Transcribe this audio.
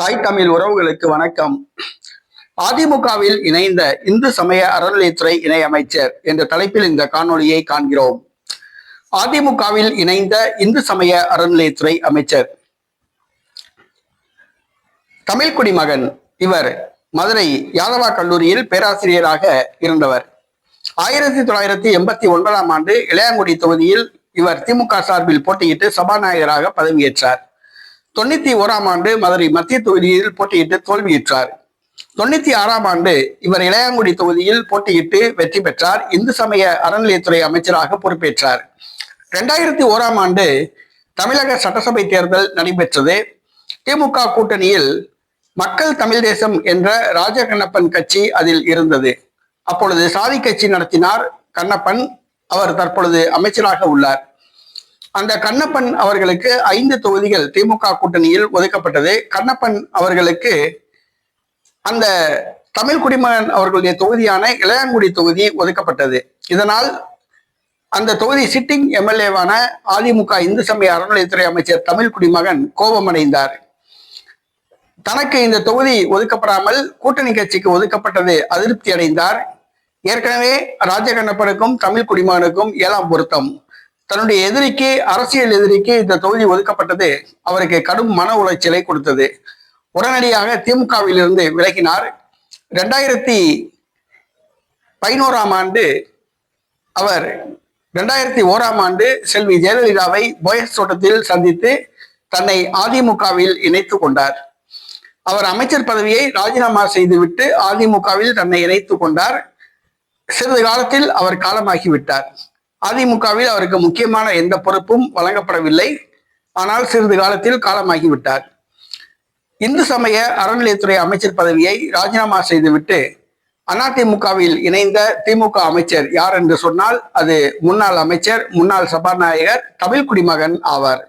தாய் தமிழ் உறவுகளுக்கு வணக்கம். அதிமுகவில் இணைந்த இந்து சமய அறநிலையத்துறை இணை அமைச்சர் என்ற தலைப்பில் இந்த காணொலியை காண்கிறோம். அதிமுகவில் இணைந்த இந்து சமய அறநிலையத்துறை அமைச்சர் தமிழ் குடிமகன் இவர் மதுரை யாதவா கல்லூரியில் பேராசிரியராக இருந்தவர். ஆயிரத்தி தொள்ளாயிரத்தி எண்பத்தி ஒன்பதாம் ஆண்டு இளையாங்குடி தொகுதியில் இவர் திமுக சார்பில் போட்டியிட்டு சபாநாயகராக பதவியேற்றார். தொண்ணூத்தி ஓராம் ஆண்டு மதுரை மத்திய தொகுதியில் போட்டியிட்டு தோல்வியுற்றார். தொண்ணூத்தி ஆறாம் ஆண்டு இவர் இளையாங்குடி தொகுதியில் போட்டியிட்டு வெற்றி பெற்றார். இந்து சமய அறநிலையத்துறை அமைச்சராக பொறுப்பேற்றார். ரெண்டாயிரத்தி ஓராம் ஆண்டு தமிழக சட்டசபை தேர்தல் நடைபெற்றது. திமுக கூட்டணியில் மக்கள் தமிழ் தேசம் என்ற ராஜகண்ணப்பன் கட்சி அதில் இருந்தது. அப்பொழுது சாதி கட்சி நடத்தினார் கண்ணப்பன். அவர் தற்பொழுது அமைச்சராக உள்ளார். அந்த கண்ணப்பன் அவர்களுக்கு ஐந்து தொகுதிகள் திமுக கூட்டணியில் ஒதுக்கப்பட்டது. கண்ணப்பன் அவர்களுக்கு அந்த தமிழ் குடிமகன் அவர்களுடைய தொகுதியான இளையாங்குடி தொகுதி ஒதுக்கப்பட்டது. இதனால் அந்த தொகுதி சிட்டிங் எம்எல்ஏவான அதிமுக இந்து சமய அறநிலையத்துறை அமைச்சர் தமிழ் குடிமகன் கோபமடைந்தார். தனக்கு இந்த தொகுதி ஒதுக்கப்படாமல் கூட்டணி கட்சிக்கு ஒதுக்கப்பட்டது அதிருப்தி அடைந்தார் ஏற்கனவே ராஜகண்ணப்பனுக்கும் தமிழ் குடிமகனுக்கும் ஏழாம் பொருத்தம். தன்னுடைய எதிரிக்கு அரசியல் எதிரிக்கு இந்த தொகுதி ஒதுக்கப்பட்டது. அவருக்கு கடும் மன உளைச்சலை கொடுத்தது. உடனடியாக திமுகவில் இருந்து விலகினார். ரெண்டாயிரத்தி பதினோராம் ஆண்டு அவர் ரெண்டாயிரத்தி ஓராம் ஆண்டு செல்வி ஜெயலலிதாவை போயஸ் தோட்டத்தில் சந்தித்து தன்னை அதிமுகவில் இணைத்து கொண்டார். அவர் அமைச்சர் பதவியை ராஜினாமா செய்துவிட்டு அதிமுகவில் தன்னை இணைத்து கொண்டார். சிறிது காலத்தில் அவர் காலமாகிவிட்டார். அதிமுகவில் அவருக்கு முக்கியமான எந்த பொறுப்பும் வழங்கப்படவில்லை. ஆனால் சிறிது காலத்தில் காலமாகிவிட்டார். இந்து சமய அறநிலையத்துறை அமைச்சர் பதவியை ராஜினாமா செய்துவிட்டு அதிமுகவில் இணைந்த திமுக அமைச்சர் யார் என்று சொன்னால் அது முன்னாள் அமைச்சர் முன்னாள் சபாநாயகர் தமிழ் குடிமகன் ஆவார்.